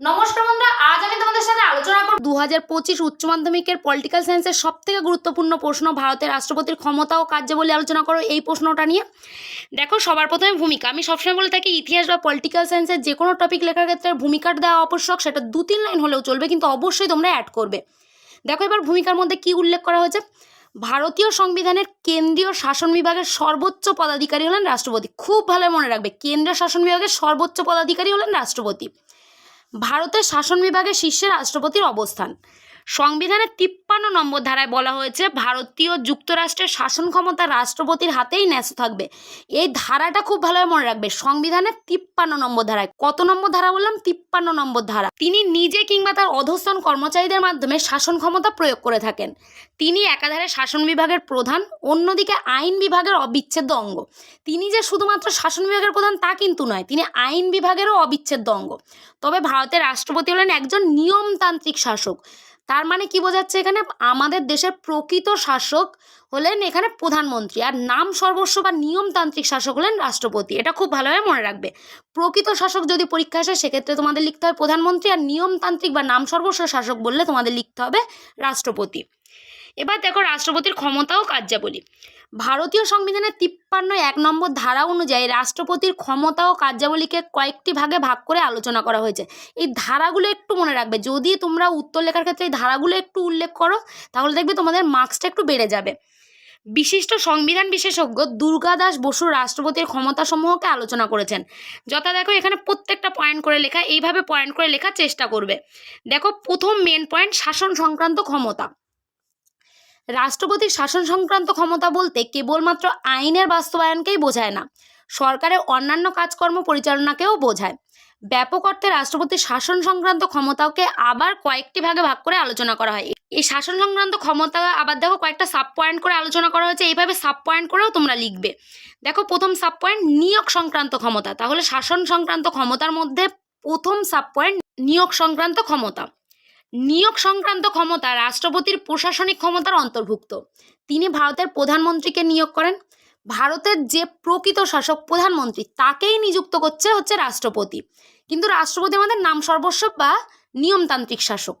নমস্কার বন্ধুরা, আজ আমি তোমাদের সাথে আলোচনা করব দু হাজার পঁচিশ উচ্চ মাধ্যমিকের পলিটিক্যাল সায়েন্সের সব থেকে গুরুত্বপূর্ণ প্রশ্ন, ভারতের রাষ্ট্রপতির ক্ষমতা ও কার্যাবলী আলোচনা করো এই প্রশ্নটা নিয়ে। দেখো, সবার প্রথমে ভূমিকা। আমি সবসময় বলে থাকি, ইতিহাস বা পলিটিক্যাল সায়েন্সের যে কোনো টপিক লেখার ক্ষেত্রে ভূমিকাটা দেওয়া আবশ্যক, সেটা দু তিন লাইন হলেও চলবে, কিন্তু অবশ্যই তোমরা অ্যাড করবে। দেখো, এবার ভূমিকার মধ্যে কি উল্লেখ করা হয়েছে? ভারতীয় সংবিধানের কেন্দ্রীয় শাসন বিভাগের সর্বোচ্চ পদাধিকারী হলেন রাষ্ট্রপতি। খুব ভালো মনে রাখবে, কেন্দ্রীয় শাসন বিভাগের সর্বোচ্চ পদাধিকারী হলেন রাষ্ট্রপতি। ভারতের শাসন বিভাগের শীর্ষে রাষ্ট্রপতির অবস্থান। সংবিধানের তিপ্পান্ন নম্বর ধারায় বলা হয়েছে, ভারতীয় যুক্তরাষ্ট্রের শাসন ক্ষমতা রাষ্ট্রপতির হাতেই ন্যস্ত থাকবে। এই ধারাটা খুব ভালোভাবে মনে রাখবে, সংবিধানের তিপ্পান্ন নম্বর ধারায়। কত নম্বর ধারা বললাম? তিপ্পান্ন নম্বর ধারা। তিনি নিজে কিংবা তার অধস্তন কর্মচারীদের মাধ্যমে শাসন ক্ষমতা প্রয়োগ করে থাকেন। তিনি একাধারে শাসন বিভাগের প্রধান, অন্যদিকে আইন বিভাগের অবিচ্ছেদ্য অঙ্গ। তিনি যে শুধুমাত্র শাসন বিভাগের প্রধান তা কিন্তু নয়, তিনি আইন বিভাগেরও অবিচ্ছেদ্য অঙ্গ। তবে ভারতের রাষ্ট্রপতি হলেন একজন নিয়মতান্ত্রিক শাসক। তার মানে কি বোঝাচ্ছে এখানে? আমাদের দেশের প্রকৃত শাসক হলেন এখানে প্রধানমন্ত্রী, আর নাম সর্বস্ব বা নিয়মতান্ত্রিক শাসক হলেন রাষ্ট্রপতি। এটা খুব ভালোভাবে মনে রাখবে। প্রকৃত শাসক যদি পরীক্ষা আসে, সেক্ষেত্রে তোমাদের লিখতে হবে প্রধানমন্ত্রী, আর নিয়মতান্ত্রিক বা নাম সর্বস্ব শাসক বললে তোমাদের লিখতে হবে রাষ্ট্রপতি। এবার দেখো রাষ্ট্রপতির ক্ষমতা ও কার্যাবলী। ভারতীয় সংবিধানের তিপ্পান্ন এক নম্বর ধারা অনুযায়ী রাষ্ট্রপতির ক্ষমতা ও কার্যাবলীকে কয়েকটি ভাগে ভাগ করে আলোচনা করা হয়েছে। এই ধারাগুলো একটু মনে রাখবে। যদি তোমরা উত্তর লেখার ক্ষেত্রে এই ধারাগুলো একটু উল্লেখ করো, তাহলে দেখবে তোমাদের মার্কসটা একটু বেড়ে যাবে। বিশিষ্ট সংবিধান বিশেষজ্ঞ দুর্গাদাস বসু রাষ্ট্রপতির ক্ষমতাসমূহকে আলোচনা করেছেন। যথা দেখো এখানে প্রত্যেকটা পয়েন্ট করে লেখা, এইভাবে পয়েন্ট করে লেখার চেষ্টা করবে। দেখো প্রথম মেন পয়েন্ট শাসন সংক্রান্ত ক্ষমতা। রাষ্ট্রপতির শাসন সংক্রান্ত ক্ষমতা বলতে কেবলমাত্র আইনের বাস্তবায়নকেই বোঝায় না, সরকারের অন্যান্য কাজকর্ম পরিচালনাকেও বোঝায়। ব্যাপক অর্থে রাষ্ট্রপতির শাসন সংক্রান্ত ক্ষমতাকে আবার কয়েকটি ভাগে ভাগ করে আলোচনা করা হয়। এই শাসন সংক্রান্ত ক্ষমতা আবার দেখো কয়েকটা সাব পয়েন্ট করে আলোচনা করা হয়েছে, এইভাবে সাব পয়েন্ট করেও তোমরা লিখবে। দেখো প্রথম সাব পয়েন্ট নিয়োগ সংক্রান্ত ক্ষমতা, তাহলে শাসন সংক্রান্ত ক্ষমতার মধ্যে প্রথম সাব পয়েন্ট নিয়োগ সংক্রান্ত ক্ষমতা। নিয়োগ সংক্রান্ত ক্ষমতা রাষ্ট্রপতির প্রশাসনিক ক্ষমতার অন্তর্ভুক্ত। তিনি ভারতের প্রধানমন্ত্রীকে নিয়োগ করেন। ভারতের যে প্রকৃত শাসক প্রধানমন্ত্রী, তাকেই নিযুক্ত করছে হচ্ছে রাষ্ট্রপতি। কিন্তু রাষ্ট্রপতি আমাদের নাম সর্বস্ব বা নিয়মতান্ত্রিক শাসক।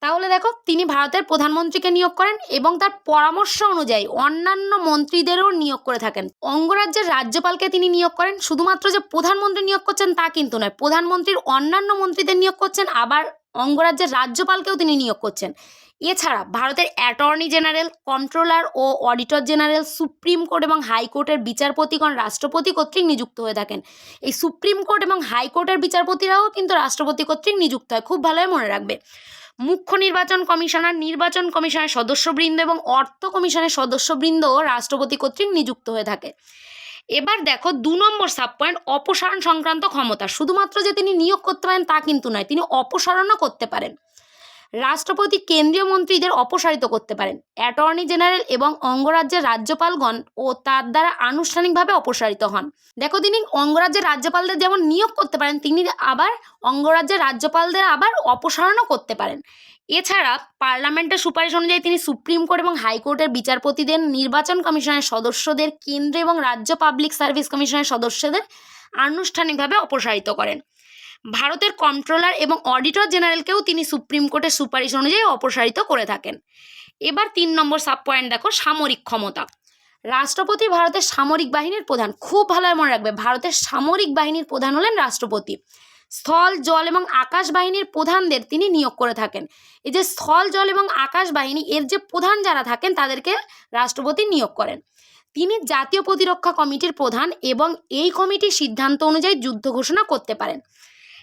তাহলে দেখো, তিনি ভারতের প্রধানমন্ত্রীকে নিয়োগ করেন এবং তার পরামর্শ অনুযায়ী অন্যান্য মন্ত্রীদেরও নিয়োগ করে থাকেন। অঙ্গরাজ্যের রাজ্যপালকে তিনি নিয়োগ করেন। শুধুমাত্র যে প্রধানমন্ত্রী নিয়োগ করছেন তা কিন্তু নয়, প্রধানমন্ত্রীর অন্যান্য মন্ত্রীদের নিয়োগ করছেন। আবার অঙ্গরাজ্যের রাজ্যপালকেও তিনি নিয়োগ করছেন। এছাড়া ভারতের অ্যাটর্নি জেনারেল, কন্ট্রোলার ও অডিটর জেনারেল, সুপ্রিম কোর্ট এবং হাইকোর্টের বিচারপতিগণ রাষ্ট্রপতি কর্তৃক নিযুক্ত হয়ে থাকেন। এই সুপ্রিম কোর্ট এবং হাইকোর্টের বিচারপতিরাও কিন্তু রাষ্ট্রপতি কর্তৃক নিযুক্ত হয়। খুব ভালোই মনে রাখবে। মুখ্য নির্বাচন কমিশনার, নির্বাচন কমিশনের সদস্যবৃন্দ এবং অর্থ কমিশনের সদস্যবৃন্দও রাষ্ট্রপতি কর্তৃক নিযুক্ত হয়ে থাকে। এবার দেখো দু নম্বর সাব পয়েন্ট অপসারণ সংক্রান্ত ক্ষমতা। শুধুমাত্র যে তিনি নিয়োগ করতে পারেন তা কিন্তু নয়, তিনি অপসারণও করতে পারেন। রাষ্ট্রপতি কেন্দ্রীয় মন্ত্রীদের অপসারিত করতে পারেন। অ্যাটর্নি জেনারেল এবং অঙ্গরাজ্যের রাজ্যপালগণ ও তার দ্বারা আনুষ্ঠানিকভাবে অপসারিত হন। দেখো তিনি অঙ্গরাজ্যের রাজ্যপালদের যেমন নিয়োগ করতে পারেন, তিনি আবার অঙ্গরাজ্যের রাজ্যপালদের আবার অপসারণও করতে পারেন। এছাড়া পার্লামেন্টের সুপারিশ অনুযায়ী তিনি সুপ্রিম কোর্ট এবং হাইকোর্টের বিচারপতিদের, নির্বাচন কমিশনের সদস্যদের, কেন্দ্র এবং রাজ্য পাবলিক সার্ভিস কমিশনের সদস্যদের আনুষ্ঠানিকভাবে অপসারিত করেন। ভারতের কন্ট্রোলার এবং অডিটর জেনারেলকেও তিনি সুপ্রিম কোর্টের সুপারিশ অনুযায়ী অপসারিত করে থাকেন। এবার তিন নম্বর সাব পয়েন্ট দেখো, সামরিক ক্ষমতা। রাষ্ট্রপতি ভারতের সামরিক বাহিনীর প্রধান, খুব ভালো মনে রাখবে, ভারতের সামরিক বাহিনীর প্রধান হলেন রাষ্ট্রপতি। স্থল, জল এবং আকাশ বাহিনীর প্রধানদের তিনি নিয়োগ করে থাকেন। এই যে স্থল, জল এবং আকাশ বাহিনী, এর যে প্রধান যারা থাকেন, তাদেরকে রাষ্ট্রপতি নিয়োগ করেন। তিনি জাতীয় প্রতিরক্ষা কমিটির প্রধান এবং এই কমিটির সিদ্ধান্ত অনুযায়ী যুদ্ধ ঘোষণা করতে পারেন।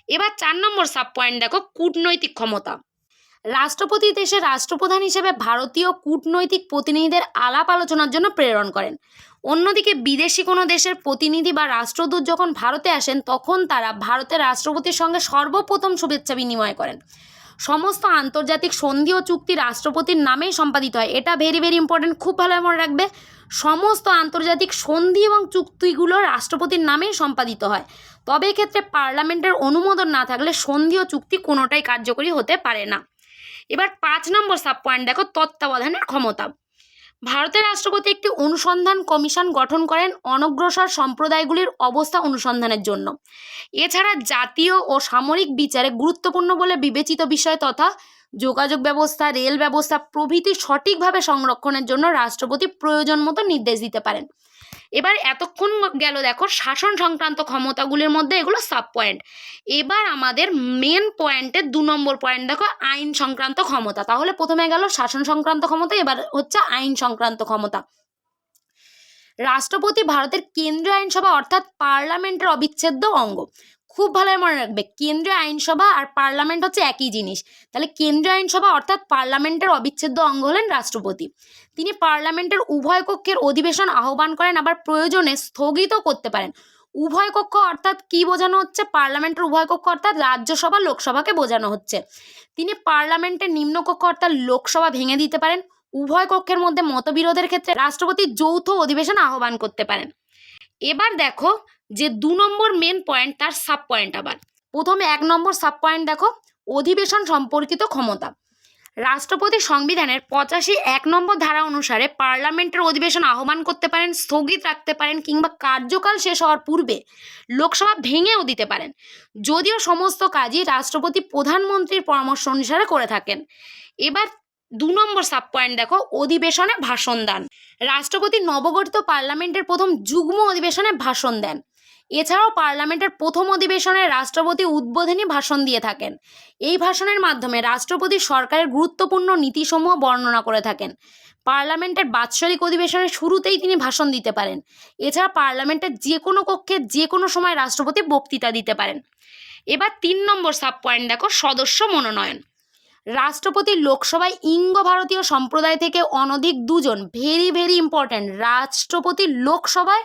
এবার চার নম্বর সাব পয়েন্ট দেখো, কূটনৈতিক ক্ষমতা। রাষ্ট্রপতি দেশের রাষ্ট্রপ্রধান হিসেবে ভারতীয় কূটনৈতিক প্রতিনিধিদের আলাপ আলোচনার জন্য প্রেরণ করেন। অন্যদিকে বিদেশি কোনো দেশের প্রতিনিধি বা রাষ্ট্রদূত যখন ভারতে আসেন, তখন তারা ভারতের রাষ্ট্রপতির সঙ্গে সর্বপ্রথম শুভেচ্ছা বিনিময় করেন। সমস্ত আন্তর্জাতিক সন্ধি ও চুক্তি রাষ্ট্রপতির নামেই সম্পাদিত হয়। এটা ভেরি ভেরি ইম্পর্টেন্ট খুব ভালো মনে রাখবে। সমস্ত আন্তর্জাতিক সন্ধি এবং চুক্তিগুলো রাষ্ট্রপতির নামেই সম্পাদিত হয়। তবে এক্ষেত্রে পার্লামেন্টের অনুমোদন না থাকলে সন্ধি ও চুক্তি কোনোটাই কার্যকরী হতে পারে না। এবার পাঁচ নম্বর সাব পয়েন্ট দেখো, তত্ত্বাবধানের ক্ষমতা। ভারতের রাষ্ট্রপতি একটি অনুসন্ধান কমিশন গঠন করেন অনগ্রসর সম্প্রদায়গুলির অবস্থা অনুসন্ধানের জন্য। এছাড়া জাতীয় ও সামরিক বিচারে গুরুত্বপূর্ণ বলে বিবেচিত বিষয় তথা যোগাযোগ ব্যবস্থা, রেল ব্যবস্থা প্রভৃতি সঠিকভাবে সংরক্ষণের জন্য রাষ্ট্রপতি প্রয়োজন মতো নির্দেশ দিতে পারেন। এবার এতক্ষণ গেল দেখো শাসন সংক্রান্ত ক্ষমতাগুলির মধ্যে এগুলো সাব পয়েন্ট এবার আমাদের মেন পয়েন্টে দু নম্বর পয়েন্ট দেখো আইন সংক্রান্ত ক্ষমতা। তাহলে প্রথমে গেল শাসন সংক্রান্ত ক্ষমতা, এবার হচ্ছে আইন সংক্রান্ত ক্ষমতা। রাষ্ট্রপতি ভারতের কেন্দ্রীয় আইনসভা, অর্থাৎ পার্লামেন্টের অবিচ্ছেদ্য অঙ্গ। খুব ভালোভাবে মনে রাখবে। কেন্দ্রীয় আইনসভা আর পার্লামেন্ট হচ্ছে একই জিনিস। তাহলে কেন্দ্রীয় আইনসভা অর্থাৎ পার্লামেন্টের অবিচ্ছেদ্য অঙ্গ হলেন রাষ্ট্রপতি। তিনি পার্লামেন্টের উভয় কক্ষের অধিবেশন আহ্বান করেন, আবার প্রয়োজনে স্থগিত করতে পারেন। উভয় কক্ষ অর্থাৎ কি বোঝানো হচ্ছে? পার্লামেন্টের উভয় কক্ষ অর্থাৎ রাজ্যসভা, লোকসভাকে বোঝানো হচ্ছে। তিনি পার্লামেন্টের নিম্নকক্ষ অর্থাৎ লোকসভা ভেঙে দিতে পারেন। উভয় কক্ষের মধ্যে মতবিরোধের ক্ষেত্রে রাষ্ট্রপতি যৌথ অধিবেশন আহ্বান করতে পারেন। এবার দেখো যে দু নম্বর মেন পয়েন্ট তার সাব পয়েন্ট আবার। প্রথমে এক নম্বর সাব পয়েন্ট দেখো, অধিবেশন সম্পর্কিত ক্ষমতা। রাষ্ট্রপতি সংবিধানের পঁচাশি এক নম্বর ধারা অনুসারে পার্লামেন্টের অধিবেশন আহ্বান করতে পারেন, স্থগিত রাখতে পারেন কিংবা কার্যকাল শেষ হওয়ার পূর্বে লোকসভা ভেঙেও দিতে পারেন। যদিও সমস্ত কাজই রাষ্ট্রপতি প্রধানমন্ত্রীর পরামর্শ অনুসারে করে থাকেন। এবার দু নম্বর সাব পয়েন্ট দেখো, অধিবেশনে ভাষণ দান। রাষ্ট্রপতি নবগঠিত পার্লামেন্টের প্রথম যুগ্ম অধিবেশনে ভাষণ দেন। এছাড়াও পার্লামেন্টের প্রথম অধিবেশনে রাষ্ট্রপতি উদ্বোধনী ভাষণ দিয়ে থাকেন। এই ভাষণের মাধ্যমে রাষ্ট্রপতি সরকারের গুরুত্বপূর্ণ নীতিসমূহ বর্ণনা করে থাকেন। পার্লামেন্টের বাৎসরিক অধিবেশনের শুরুতেই তিনি ভাষণ দিতে পারেন। এছাড়া পার্লামেন্টের যে কোনো কক্ষে যে কোনো সময় রাষ্ট্রপতি বক্তৃতা দিতে পারেন। এবার তিন নম্বর সাব পয়েন্ট দেখো, সদস্য মনোনয়ন। রাষ্ট্রপতি লোকসভায় ইঙ্গ ভারতীয় সম্প্রদায় থেকে অনধিক দুজন ভেরি ভেরি ইম্পর্ট্যান্ট রাষ্ট্রপতি লোকসভায়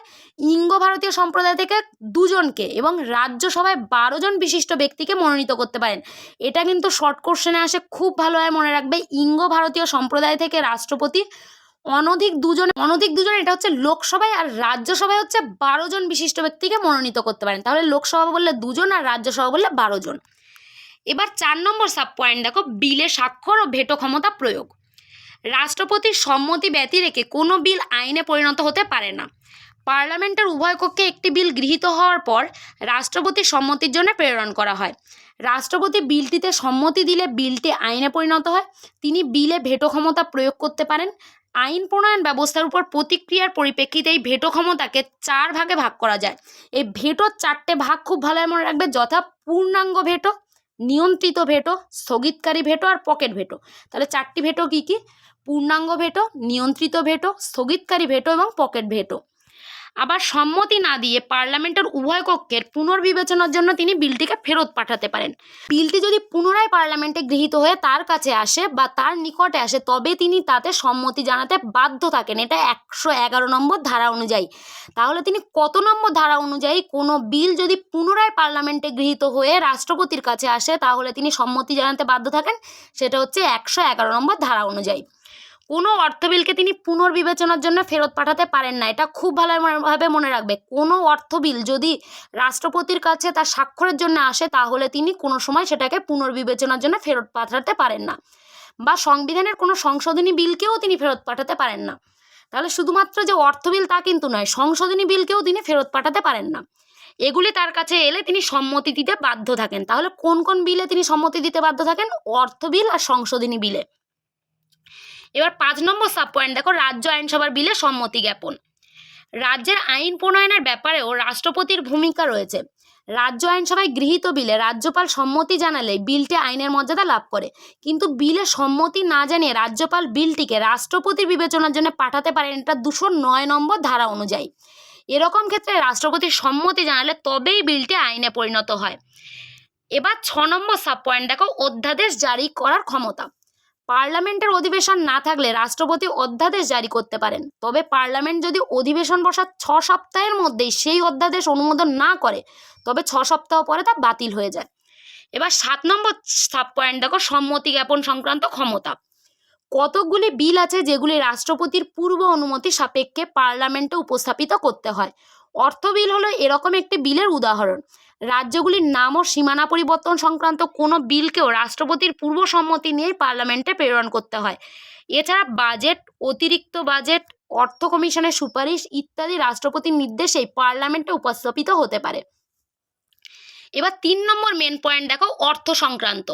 ইঙ্গ ভারতীয় সম্প্রদায় থেকে দুজনকে এবং রাজ্যসভায় বারো জন বিশিষ্ট ব্যক্তিকে মনোনীত করতে পারেন। এটা কিন্তু শর্ট কোশ্চেনে আসে, খুব ভালোভাবে মনে রাখবে। ইঙ্গ ভারতীয় সম্প্রদায় থেকে রাষ্ট্রপতি অনধিক দুজন অনধিক দুজন এটা হচ্ছে লোকসভায় আর রাজ্যসভায় হচ্ছে বারো জন বিশিষ্ট ব্যক্তিকে মনোনীত করতে পারেন। তাহলে লোকসভা বললে দুজন আর রাজ্যসভা বললে বারো জন। এবার চার নম্বর সাব পয়েন্ট দেখো বিলে স্বাক্ষর ও ভেটো ক্ষমতা প্রয়োগ। রাষ্ট্রপতির সম্মতি ব্যতি রেখে কোনো বিল আইনে পরিণত হতে পারে না। পার্লামেন্টের উভয় কক্ষে একটি বিল গৃহীত হওয়ার পর রাষ্ট্রপতির সম্মতির জন্য প্রেরণ করা হয়। রাষ্ট্রপতি বিলটিতে সম্মতি দিলে বিলটি আইনে পরিণত হয়। তিনি বিলে ভেটো ক্ষমতা প্রয়োগ করতে পারেন। আইন প্রণয়ন ব্যবস্থার উপর প্রতিক্রিয়ার পরিপ্রেক্ষিতে এই ভেটো ক্ষমতাকে চার ভাগে ভাগ করা যায়। এই ভেটোর চারটে ভাগ খুব ভালোভাবে মনে রাখবে, যথা পূর্ণাঙ্গ ভেটো নিয়ন্ত্রিত ভেটো, স্থগিতকারী ভেটো আর পকেট ভেটো। তাহলে চারটি ভেটো কী কী? পূর্ণাঙ্গ ভেটো, নিয়ন্ত্রিত ভেটো, স্থগিতকারী ভেটো এবং পকেট ভেটো। আবার সম্মতি না দিয়ে পার্লামেন্টের উভয় কক্ষের পুনর্বিবেচনার জন্য তিনি বিলটিকে ফেরত পাঠাতে পারেন। বিলটি যদি পুনরায় পার্লামেন্টে গৃহীত হয়ে তার কাছে আসে বা তার নিকটে আসে, তবে তিনি তাতে সম্মতি জানাতে বাধ্য থাকেন। এটা একশো এগারো নম্বর ধারা অনুযায়ী। তাহলে তিনি কত নম্বর ধারা অনুযায়ী কোনো বিল যদি পুনরায় পার্লামেন্টে গৃহীত হয়ে রাষ্ট্রপতির কাছে আসে, তাহলে তিনি সম্মতি জানাতে বাধ্য থাকেন? সেটা হচ্ছে একশো এগারো নম্বর ধারা অনুযায়ী। কোনো অর্থ বিলকে তিনি পুনর্বিবেচনার জন্য ফেরত পাঠাতে পারেন না। এটা খুব ভালোভাবে মনে রাখবে। কোনো অর্থ বিল যদি রাষ্ট্রপতির কাছে তার স্বাক্ষরের জন্য আসে, তাহলে তিনি কোনো সময় সেটাকে পুনর্বিবেচনার জন্য ফেরত পাঠাতে পারেন না। বা সংবিধানের কোনো সংশোধনী বিলকেও তিনি ফেরত পাঠাতে পারেন না। তাহলে শুধুমাত্র যে অর্থ বিল তা কিন্তু নয়, সংশোধনী বিলকেও তিনি ফেরত পাঠাতে পারেন না। এগুলি তার কাছে এলে তিনি সম্মতি দিতে বাধ্য থাকেন। তাহলে কোন কোন বিলে তিনি সম্মতি দিতে বাধ্য থাকেন? অর্থ বিল আর সংশোধনী বিলে। এবার পাঁচ নম্বর সাব পয়েন্ট দেখো, রাজ্য আইনসভার বিলে সম্মতি জ্ঞাপন। রাজ্যের আইন প্রণয়নের ব্যাপারেও রাষ্ট্রপতির ভূমিকা রয়েছে। রাজ্য আইনসভায় গৃহীত বিলে রাজ্যপাল সম্মতি জানালে বিলটি আইনের মর্যাদা লাভ করে। কিন্তু বিলে সম্মতি না জানিয়ে রাজ্যপাল বিলটিকে রাষ্ট্রপতির বিবেচনার জন্য পাঠাতে পারেন এটা দুশো নয় নম্বর ধারা অনুযায়ী। এরকম ক্ষেত্রে রাষ্ট্রপতির সম্মতি জানালে তবেই বিলটি আইনে পরিণত হয়। এবার ছ নম্বর সাব পয়েন্ট দেখো, অধ্যাদেশ জারি করার ক্ষমতা। পার্লামেন্টের অধিবেশন না থাকলে রাষ্ট্রপতি অধ্যাদেশ জারি করতে পারেন। তবে পার্লামেন্ট যদি অধিবেশন বসার ছ সপ্তাহের মধ্যেই সেই অধ্যাদেশ অনুমোদন না করে, তবে ছ সপ্তাহ পরে তা বাতিল হয়ে যায়। এবার সাত নম্বর সাব পয়েন্ট দেখো, সম্মতি জ্ঞাপন সংক্রান্ত ক্ষমতা। কতকগুলি বিল আছে যেগুলি রাষ্ট্রপতির পূর্ব অনুমতি সাপেক্ষে পার্লামেন্টে উপস্থাপিত করতে হয়। অর্থ বিল হলো এরকম একটি বিলের উদাহরণ। রাজ্যগুলির নাম ও সীমানা পরিবর্তন সংক্রান্ত কোনো বিলকেও রাষ্ট্রপতির পূর্ব সম্মতি নিয়েই পার্লামেন্টে প্রেরণ করতে হয়। এছাড়া বাজেট, অতিরিক্ত বাজেট, অর্থ কমিশনের সুপারিশ ইত্যাদি রাষ্ট্রপতির নির্দেশেই পার্লামেন্টে উপস্থাপিত হতে পারে। এবার তিন নম্বর মেন পয়েন্ট দেখো, অর্থ সংক্রান্ত।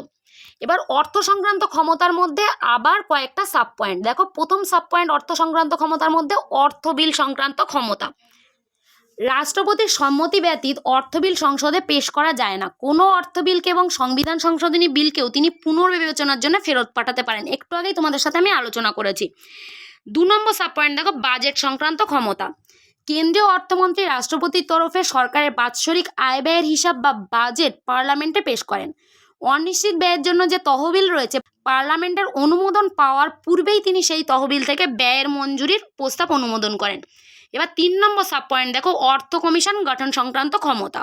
এবার অর্থ সংক্রান্ত ক্ষমতার মধ্যে আবার কয়েকটা সাব পয়েন্ট দেখো, প্রথম সাব পয়েন্ট অর্থ সংক্রান্ত ক্ষমতার মধ্যে অর্থ বিল সংক্রান্ত ক্ষমতা। রাষ্ট্রপতির সম্মতি ব্যতীত অর্থ বিল সংসদে পেশ করা যায় না। কোনো অর্থ বিলকে এবং সংবিধান সংশোধনী বিলকেও তিনি পুনর্বিবেচনার জন্য ফেরত পাঠাতে পারেন। একটু আগেই তোমাদের সাথে আমি আলোচনা করেছি। দু নম্বর সাব পয়েন্ট দেখো বাজেট সংক্রান্ত ক্ষমতা। কেন্দ্রীয় অর্থমন্ত্রী রাষ্ট্রপতির তরফে সরকারের বাৎসরিক আয় ব্যয়ের হিসাব বা বাজেট পার্লামেন্টে পেশ করেন। অনিশ্চিত ব্যয়ের জন্য যে তহবিল রয়েছে পার্লামেন্টের অনুমোদন পাওয়ার পূর্বেই তিনি সেই তহবিল থেকে ব্যয়ের মঞ্জুরির প্রস্তাব অনুমোদন করেন। এবার তিন নম্বর সাব পয়েন্ট দেখো, অর্থ কমিশন গঠন সংক্রান্ত ক্ষমতা।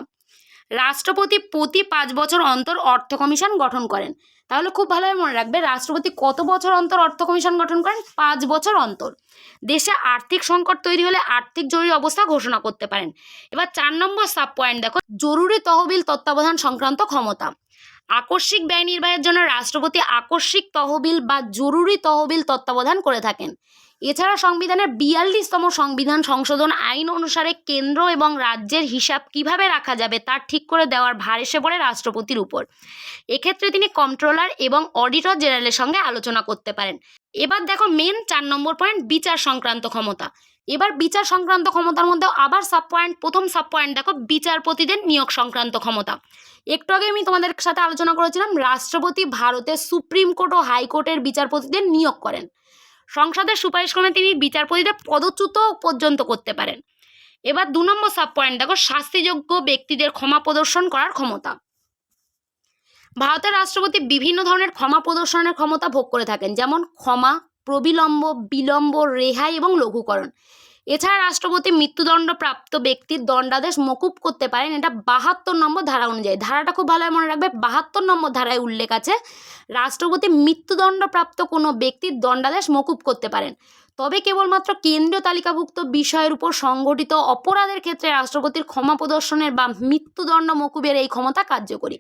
রাষ্ট্রপতি প্রতি পাঁচ বছর অন্তর অর্থ কমিশন গঠন করেন। তাহলে খুব ভালোভাবে মনে রাখবে, রাষ্ট্রপতি কত বছর অন্তর অর্থ কমিশন গঠন করেন? পাঁচ বছর অন্তর। দেশে আর্থিক সংকট তৈরি হলে আর্থিক জরুরি অবস্থা ঘোষণা করতে পারেন। এবার চার নম্বর সাব পয়েন্ট দেখো, জরুরি তহবিল তত্ত্বাবধান সংক্রান্ত ক্ষমতা। আকস্মিক ব্যয় নির্বাহের জন্য রাষ্ট্রপতি আকস্মিক তহবিল বা জরুরি তহবিল তত্ত্বাবধান করে থাকেন। এছাড়া সংবিধানের বিয়াল্লিশতম সংবিধান সংশোধন আইন অনুসারে কেন্দ্র এবং রাজ্যের হিসাব কীভাবে রাখা যাবে তা ঠিক করে দেওয়ার ভার এসে পড়ে রাষ্ট্রপতির উপর। এক্ষেত্রে তিনি কন্ট্রোলার এবং অডিটর জেনারেলের সঙ্গে আলোচনা করতে পারেন। এবার দেখো মেন চার নম্বর পয়েন্ট বিচার সংক্রান্ত ক্ষমতা। এবার বিচার সংক্রান্ত ক্ষমতার মধ্যে আবার সাব পয়েন্ট প্রথম সাব পয়েন্ট দেখো, বিচারপতিদের নিয়োগ সংক্রান্ত ক্ষমতা। একটু আগে আমি তোমাদের সাথে আলোচনা করেছিলাম, রাষ্ট্রপতি ভারতের সুপ্রিম কোর্ট ও হাইকোর্টের বিচারপতিদের নিয়োগ করেন। সংসদের সুপারিশ সুপারিশক্রমে তিনি বিচারপতিদের পদচ্যুত পর্যন্ত করতে পারেন। এবার দু নম্বর সাব পয়েন্ট দেখো, শাস্তিযোগ্য ব্যক্তিদের ক্ষমা প্রদর্শন করার ক্ষমতা। ভারতের রাষ্ট্রপতি বিভিন্ন ধরনের ক্ষমা প্রদর্শনের ক্ষমতা ভোগ করে থাকেন, যেমন ক্ষমা, প্রবিলম্ব, বিলম্ব, রেহাই এবং লঘুকরণ। এছাড়া রাষ্ট্রপতি মৃত্যুদণ্ডপ্রাপ্ত ব্যক্তির দণ্ডাদেশ মকুব করতে পারেন। এটা বাহাত্তর নম্বর ধারা অনুযায়ী। ধারাটা খুব ভালোভাবে মনে রাখবে। বাহাত্তর নম্বর ধারায় উল্লেখ আছে, রাষ্ট্রপতি মৃত্যুদণ্ডপ্রাপ্ত কোনো ব্যক্তির দণ্ডাদেশ মকুব করতে পারেন। তবে কেবলমাত্র কেন্দ্রীয় তালিকাভুক্ত বিষয়ের উপর সংগঠিত অপরাধের ক্ষেত্রে রাষ্ট্রপতির ক্ষমা প্রদর্শনের বা মৃত্যুদণ্ড মকুবের এই ক্ষমতা কার্যকরী।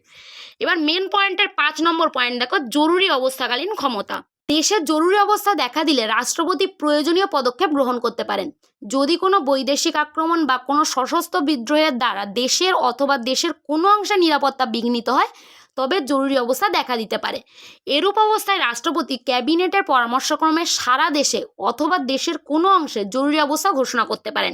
এবার মেন পয়েন্টের পাঁচ নম্বর পয়েন্ট দেখো, জরুরি অবস্থাকালীন ক্ষমতা। দেশে জরুরি অবস্থা দেখা দিলে রাষ্ট্রপতি প্রয়োজনীয় পদক্ষেপ গ্রহণ করতে পারেন। যদি কোনো বৈদেশিক আক্রমণ বা কোনো সশস্ত্র বিদ্রোহের দ্বারা দেশের অথবা দেশের কোনো অংশে নিরাপত্তা বিঘ্নিত হয় তবে জরুরি অবস্থা দেখা দিতে পারে। এরূপ অবস্থায় রাষ্ট্রপতি ক্যাবিনেটের পরামর্শক্রমে সারা দেশে অথবা দেশের কোনো অংশে জরুরি অবস্থা ঘোষণা করতে পারেন।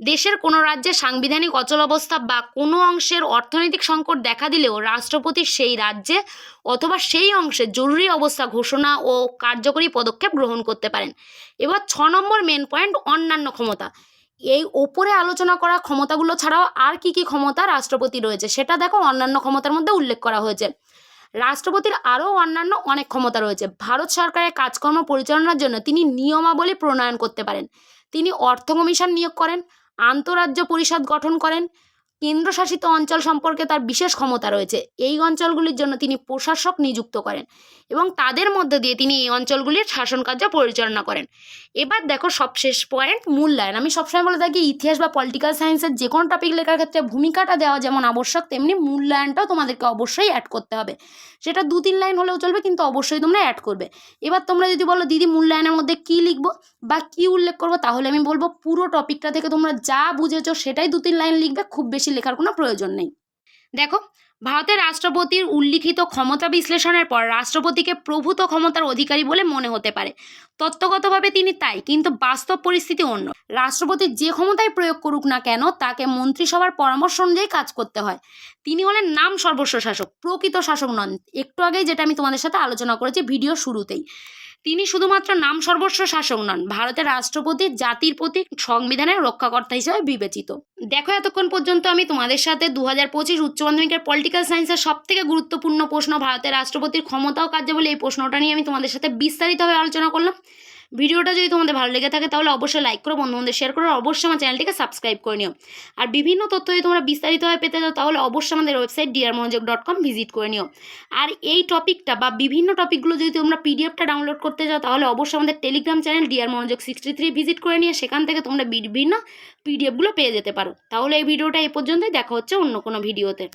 দেশের কোনো রাজ্যে সাংবিধানিক অচল অবস্থা বা কোনো অংশের অর্থনৈতিক সংকট দেখা দিলেও রাষ্ট্রপতি সেই রাজ্যে অথবা সেই অংশে জরুরি অবস্থা ঘোষণা ও কার্যকরী পদক্ষেপ গ্রহণ করতে পারেন। এবার ছ নম্বর মেন পয়েন্ট অন্যান্য ক্ষমতা। এই ওপরে আলোচনা করা ক্ষমতাগুলো ছাড়াও আর কি কি ক্ষমতা রাষ্ট্রপতি রয়েছে সেটা দেখো অন্যান্য ক্ষমতার মধ্যে উল্লেখ করা হয়েছে। রাষ্ট্রপতির আরও অন্যান্য অনেক ক্ষমতা রয়েছে। ভারত সরকারের কাজকর্ম পরিচালনার জন্য তিনি নিয়মাবলী প্রণয়ন করতে পারেন। তিনি অর্থ কমিশন নিয়োগ করেন, আন্তরাজ্য পরিষদ গঠন করেন কেন্দ্রশাসিত অঞ্চল সম্পর্কে তার বিশেষ ক্ষমতা রয়েছে। এই অঞ্চলগুলির জন্য তিনি প্রশাসক নিযুক্ত করেন এবং তাদের মধ্যে দিয়ে তিনি এই অঞ্চলগুলির শাসন কার্য পরিচালনা করেন। এবার দেখো সবশেষ পয়েন্ট মূল্যায়ন। আমি সবসময় বলে থাকি, ইতিহাস বা পলিটিক্যাল সায়েন্সের যে কোনো টপিক লেখার ক্ষেত্রে ভূমিকাটা দেওয়া যেমন আবশ্যক, তেমনি মূল্যায়নটাও তোমাদেরকে অবশ্যই অ্যাড করতে হবে। সেটা দু তিন লাইন হলেও চলবে, কিন্তু অবশ্যই তোমরা অ্যাড করবে। এবার তোমরা যদি বলো, দিদি, মূল্যায়নের মধ্যে কী লিখব বা কী উল্লেখ করব? তাহলে আমি বলব, পুরো টপিকটা থেকে তোমরা যা বুঝেছ, সেটাই দু তিন লাইন লিখবে, খুব বেশি লেখার কোনো প্রয়োজন নেই। দেখো, ভারতের রাষ্ট্রপতির উল্লিখিত ক্ষমতা বিশ্লেষণের পর রাষ্ট্রপতিকে প্রভূত ক্ষমতার অধিকারী বলে মনে হতে পারে। তত্ত্বগতভাবে তিনি তাই, কিন্তু বাস্তব পরিস্থিতি অন্য। রাষ্ট্রপতি যে ক্ষমতায় প্রয়োগ করুক না কেন, তাকে মন্ত্রিসভার পরামর্শ অনুযায়ী কাজ করতে হয়। তিনি হলেন নাম সর্বস্ব শাসক, প্রকৃত শাসক নন। একটু আগেই যেটা আমি তোমাদের সাথে আলোচনা করেছি ভিডিও শুরুতেই। তিনি শুধুমাত্র নাম সর্বস্ব শাসক নন, ভারতের রাষ্ট্রপতি, জাতির প্রতি সংবিধানের রক্ষাকর্তা হিসেবে বিবেচিত। দেখো, এতক্ষণ পর্যন্ত আমি তোমাদের সাথে দু হাজার পঁচিশ উচ্চ মাধ্যমিকের পলিটিক্যাল সায়েন্সের সব থেকে গুরুত্বপূর্ণ প্রশ্ন, ভারতের রাষ্ট্রপতির ক্ষমতা ও কার্যাবলী, এই প্রশ্নটা নিয়ে আমি তোমাদের সাথে বিস্তারিতভাবে আলোচনা করলাম। ভিডিওটা যদি তোমাদের ভালো লেগে থাকে, তাহলে অবশ্যই লাইক করো বন্ধুদের শেয়ার করো অবশ্যই আমার চ্যানেলটিকে সাবস্ক্রাইব করে নিও। আর বিভিন্ন তথ্য যদি তোমরা বিস্তারিতভাবে পেতে চাও, তাহলে অবশ্যই আমাদের website dear Manojog dot com visit করে নিও। আর এই টপিকটা বা বিভিন্ন টপিকগুলো যদি তোমরা পিডিএফটা ডাউনলোড করতে চাও, তাহলে অবশ্যই আমাদের telegram channel dear Manojog sixty three visit করে নিয়ে সেখান থেকে তোমরা বিভিন্ন পিডিএফগুলো পেয়ে যেতে পারো। তাহলে এই ভিডিওটা এই পর্যন্তই, দেখা হচ্ছে অন্য কোনো ভিডিওতে